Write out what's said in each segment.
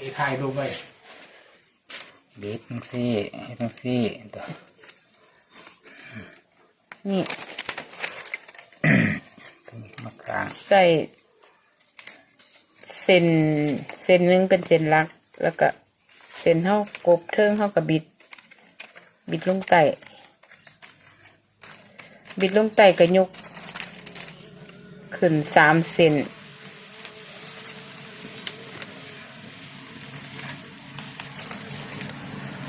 อีถ่ายรูปไว้บีบทั้งซี่ให้ทั้งซี่ตัวนี่มากลางใส่เส้นเส้นหนึงเป็นเส้นหลัก แล้วก็เส้นเท่ากบเทิงเท่ากับบิด บิดลงไตบิดลงไตก็ยกขึ้นสามเซน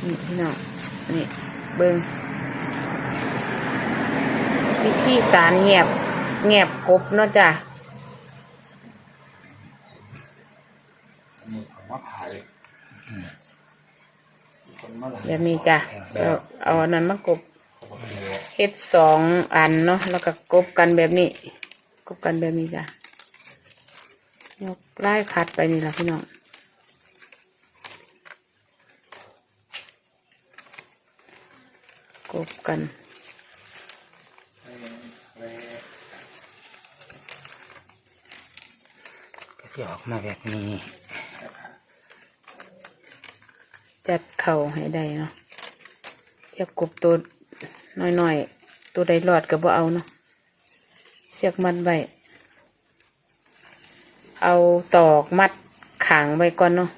นี่พี่น้องนี่เบิงวิธีสารเงียบเงียบกบเนาะจ้ะนี่ของมาถ่ายคนมาหลายแบบนี้จ้ะเอาเอาอันนั้นมากบโอเคเฮ็ดสองอันเนาะแล้วก็กบกันแบบนี้ กบกันแบบนี้จ้ะยกไล่คัดไปนี่ละพี่น้อง กบกันก็จะออกมาแบบนี้ จัดเข่าให้ได้เนาะเทียบกบตัวน้อยๆ ตัวใดรอดก็บ่เอาเนาะเสียกมัดไว้เอาตอกมัดขางไว้ก่อนเนาะ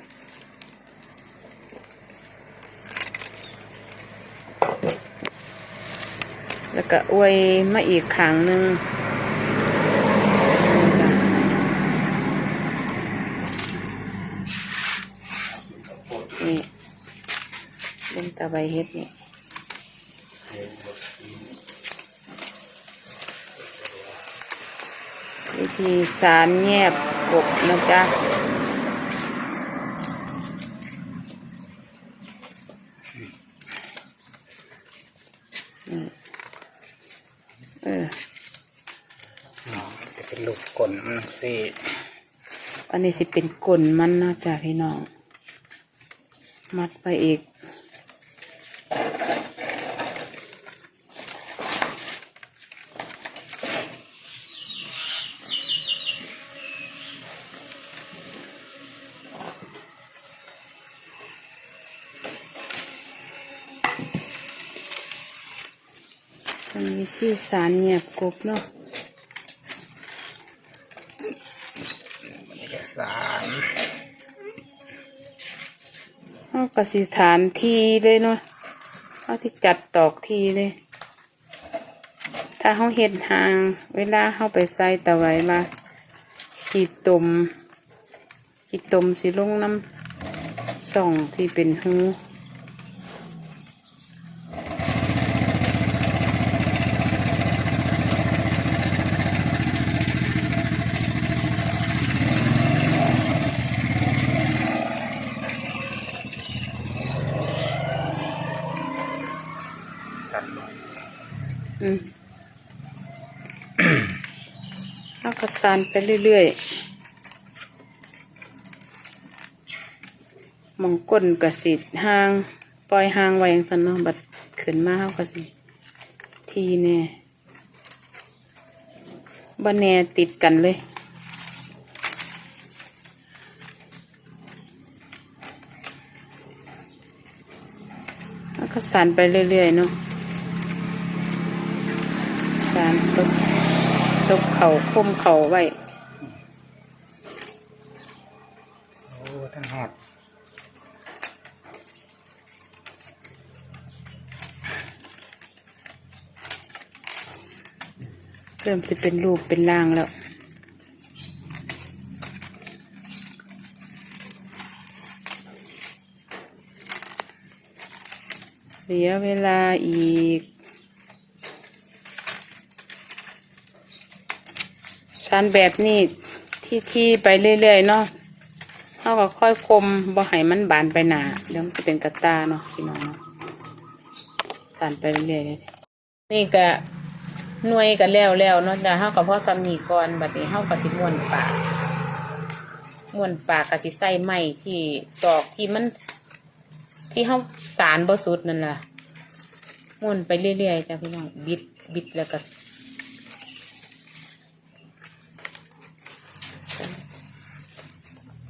ก็อวยมาอีกขางหนึ่งนี่เล่นตาใบเฮ็ดนี่วิธีสารแยบกบนะจ๊ะอืมเออ จะเป็นลูกกลนมันซี่ อั นนี้สิเป็นกลนมันนะจ๊ะพี่น้อง มัดไปอีกอันนี้ที่สารเงียบกบเนาะ เอกสาร เอากสิฐานทีเลยเนาะเอาที่จัดตอกทีเลย ถ้าเขาเห็ดหาง เวลาเขาไปใส่ตะไว้มาขีดตุ่มขีดตุ่มสิลงน้ำช่องที่เป็นหู เอากระสานไปเรื่อยๆหมองก้นกระสิห่าง ปล่อยห่างไว้อย่างสันเนาะบัดขึ้นมาเขากระสิทีแน่บ่แน่ติดกันเลยแล้วก็สานไปเรื่อยๆเนาะสานตบ ตบเข่าคมเข่าไว้โอ้ทั้งหอดเริ่มจะเป็นรูปเป็นร่างแล้วเหลือเวลาอีก ชันแบบนี้ที่ที่ไปเรื่อยๆเนาะเขาก็ค่อยคมบ่ให้มันบานไปหนาเดี๋ยวมันจะเป็นกระตาเนาะพี่น้องเนาะสานไปเรื่อยๆนี่ก็หน่วยก็แล้วแล้วเนาะจ้ะเฮาก็พ่อสำนีก่อนบัดนี้เฮาก็สิม้วนปากม้วนปากก็สิใส่ไม้ที่ตอกที่มัน ที่เฮาสารบ่สุดนั่นล่ะม้วนไปเรื่อยๆจ้ะพี่น้องบิดบิดแล้วก็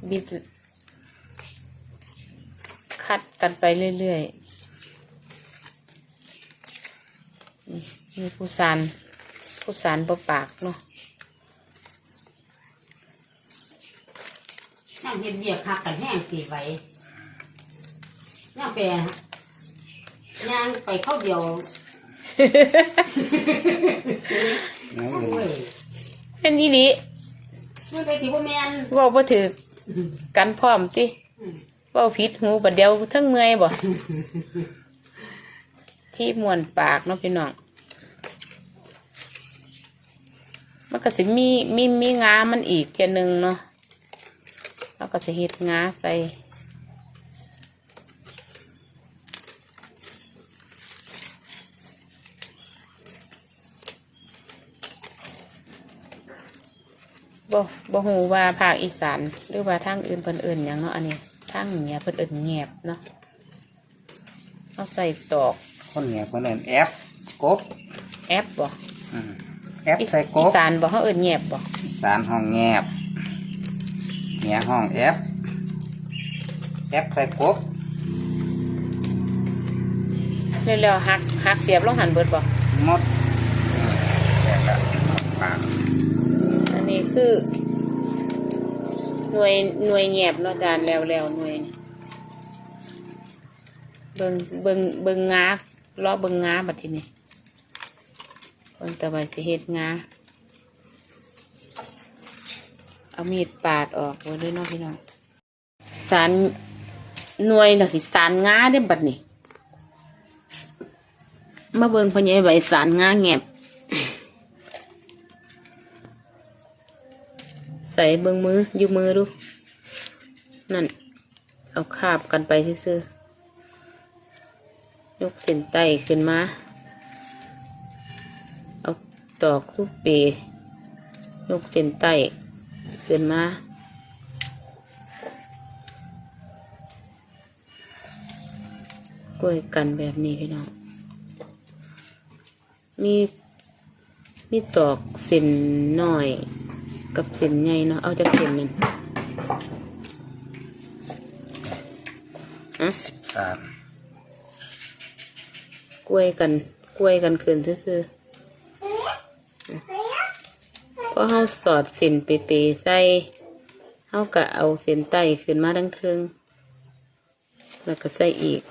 บิด คัดกันไปเรื่อยๆนี่มีผู้สานผู้สานประปากเนาะนั่งเฮ็ดเบียกหักกันแห้งสีไว้ย่างไปย่างไปเข้าเดียวน้ำโอ้เงินยเป็นอีหลีมันไปที่ว่าแมนเว่าบ่ถือ กันพร้อมติเว่าผิดหูบัดเดียวเทั้งเมื่อยบ่ที่มวนปากเนาะพี่น้องมันก็สิมีมีมีงามันอีกเทียหนึงเนาะแล้วก็จะเฮ็ดงาใส่ บ่บ่ฮู้ว่าภาคอีสานหรือว่าทางอื่นเพิ่นเอิ้นหยังเนาะอันนี้ทางเหนือเพิ่นเอิ้นแงบเนาะเอาใส่ตอกคนเหนียวคนเอินแอปกบแอปบ่อืมแอปอีใส่กอีบสานบ่เฮาเอิ้นแงบบ่สารห้องแงบเหนียห้องแอปแอปใส่กบเร็วๆหักหักเสียบลงหันเบิดบ่หมดแต่ก็ปาก อั นี้คือ หน่วยหน่วยแงบเนาะจานแล้วแล้วหน่วย เบิงเบิงเบิงงารอเบิงงาบัดทีนี้เบิ่งตะไบสิเฮ็ดงาเอามีดปาดออกไว้เลยเนาะพี่น้องสารหน่วยน่ะสิสารงาได้บัดนี้มาเบิงพ่อใหญ่ใบสารงาแงบ ส่เบิ่งมืออยู่มือดู นั่น เอาคาบกันไปซื่อยกเส้นไตขึ้นมา เอาตอกทุกเปยกเส้นไตขึ้นมากล้วยกันแบบนี้พี่น้อง มี มีตอกเส้นหน้อย กับเส้นใหญ่เนาะเอาจากเส้นนั่นอะสารกล้วยกันกล้วยกันขึ้นซื่อๆเพราะเฮาสอดเส้นเปๆใส่เฮาก็เอาเส้นใต้ขึ้นมาดังเทิงแล้วก็ใส่อีก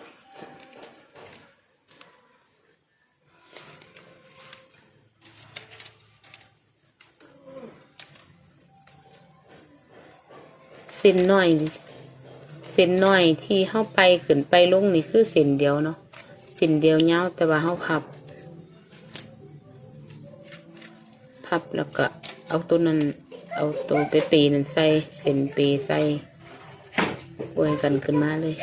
เส้นน้อยเส้นน้อยที่เข้าไปขึ้นไปลงนี่คือเส้นเดียวเนาะเส้นเดียวยาวแต่ว่าเข้าพับ พับแล้วก็เอาตัวนั้นเอาตัวเปปีนั่นใส่เส้นเปใส่บวยกันขึ้นมาเลย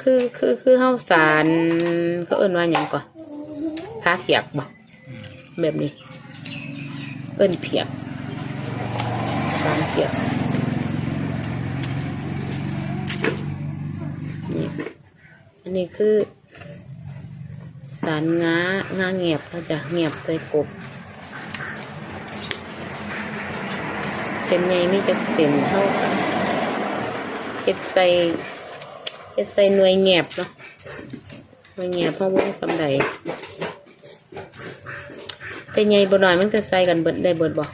คือคือคือเข้าสารเขาเอิ้นว่าอย่างก่อนผ้าเพียกบ่แบบนี้ เอิ้นเพียกสารเพียก อันนี้คือสารงางาเงียบเราจะเงียบใส่กบเส้นใหญ่มีจะเส้นเท่ากันเฮ็ดใส่เฮ็ดใส่หน่วยเงียบเนาะหน่วยเงียบเพราะวงสำใดแต่ใหญ่บ่หน่อยมันก็ใส่กันเบิดได้เบิดบ่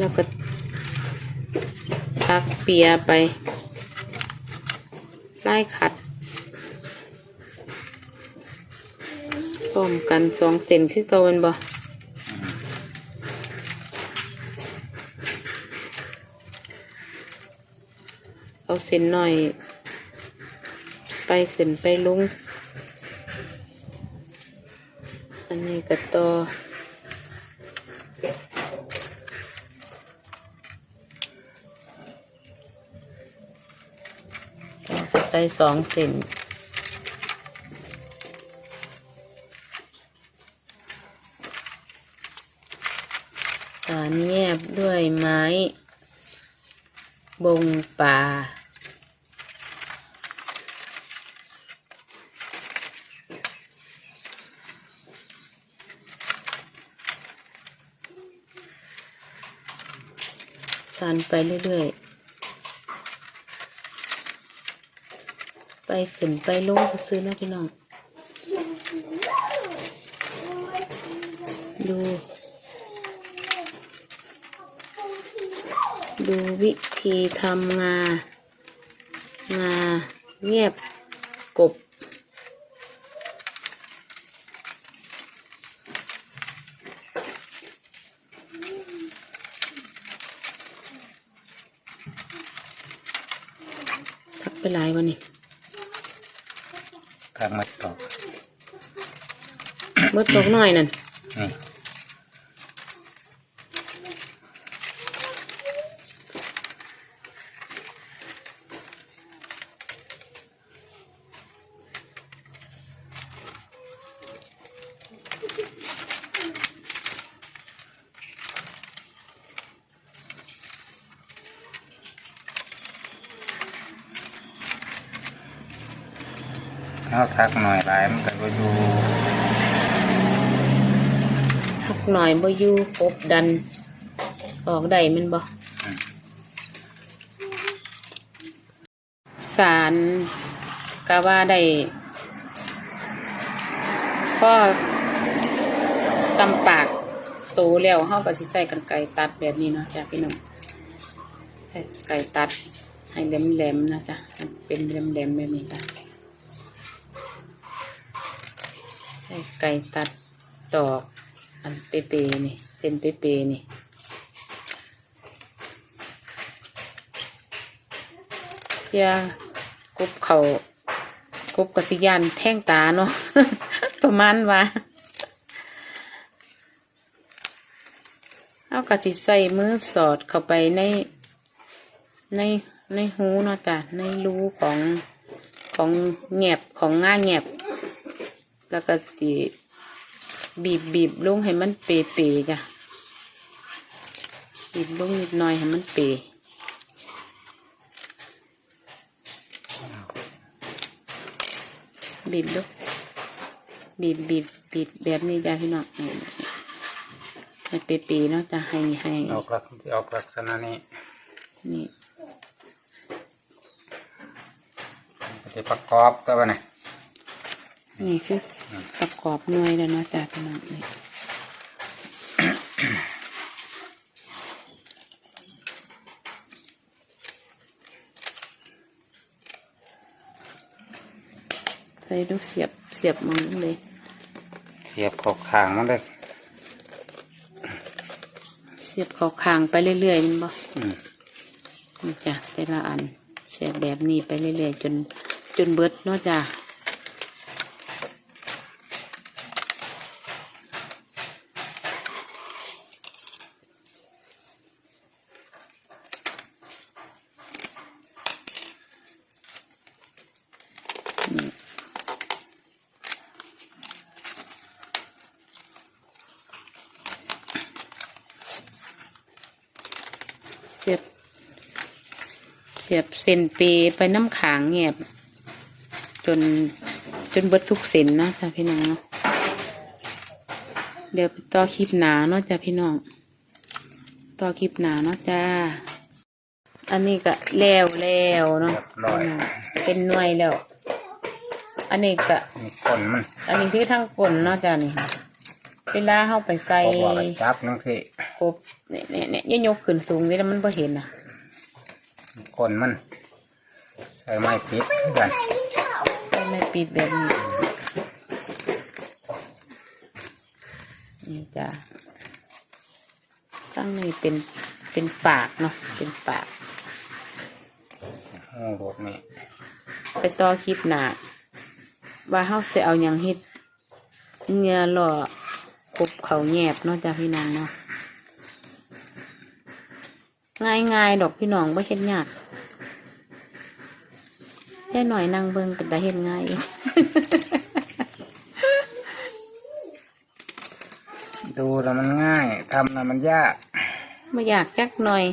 แล้วก็ ตักเปียไป ไล่ขัดพร้อมกันสองเซนคือเก่าแมันบ่เอาเส้นหน่อย ไปขึ้นไปลุง อันนี้ก็ต่อ ไปสองเซนสารแยบด้วยไม้ บงป่า สานไปเรื่อยๆ ไป ขึ้นไปลงซื้อนะพี่น้อง ดู ดูวิธีทำงา งาเงียบกบทักไปหลายวันนี่ กลางมาตอกเมื่อตกหน่อยนั่น เอาทักหน่อยหลายมันก็บ่อยู่ทักหน่อยบ่อยู่กบดัน ออกได้แมันบ่สารกะว่าได้ก็ซ้ำปากโตแล้วเฮาก็สิใส่กันไก่ตัดแบบนี้เนาะจ้ะพี่น้องใส่ไก่ตัดให้แหลมๆนะจ๊ะเป็นแหลมๆแบบนี้จ้ะ ใส่ไก่ตัดตอกอันเปเปนี่เส้นเปเปนี่เพื่อกบเขากบกสิยานแท่งตาเนาะประมาณว่าเอากะสิใส่มือสอดเข้าไปในในในหูเนาะจ้ะในรูของของแงบของง่าแงบ แล้วก็สิบีบบีบลงให้มันเปเปๆจ้ะบีบลงนิดหน่อยให้มันเปบีบลูกบีบบีบบีบแบบนี้จ้ะพี่น้องนี่ให้เปเปๆเนาะจ้ะให้ให้ออกลักออกลักษณะนี้นี่ก็จะประกอบตัวไปไหนะ นี่คือประกอบหน่วยแล้วเนาะจ้ะพี่น้องนี่ใส่ลูกเสียบเสียบมือเลย เสียบขอบขางมันเลยเสียบเขาคางไปเรื่อยๆมันบ่อืมนี่จ้ะแต่ละอันเสียบแบบนี้ไปเรื่อยๆจนจนเบิดเนาะจ้ะ เสียบเส้นเปไปน้ำขางเงียบ จนจนเบิดทุกเส้นนะจ้ะพี่น้องเนาะเดี๋ยวไปต่อคลิปหนาเนาะจ้ะพี่น้อง ต่อคลิปหนาเนาะจ้า อันนี้ก็แล้วแล้วเนาะพี่น้องเป็นหน่วยแล้ว อันนี้ก็มีคนมันอันนี้คือทั้งกลนเนาะจ้ะนี่เวลาเข้าไปใส่บอกว่าไปจับนั่นสิกบเนี่ยเนี่ยเนี่ยอย่ายกขึ้นสูงนี่แล้วมันบ่เห็นนะ คนมัน ใส่ไม้ปิดกันใส่ไม่ปิดแบบนี้นี่จ้ะตั้งนี่เป็นเป็นปากเนาะเป็นปากหูโดดนี่ไปต่อคลิปหนาว่าเฮาสิเอาหยังเฮ็ดเหงือหล่อกบเขาแยบเนาะจ้ะพี่น้องเนาะ ง่ายง่ายๆดอกพี่น้องไม่เฮ็ดยากแค่หน่อยนั่งเบิ่งเป็นตาเฮ็ดง่ายเองดูแล้วมันง่ายทำแล้วมันยากไม่อยากจักหน่อย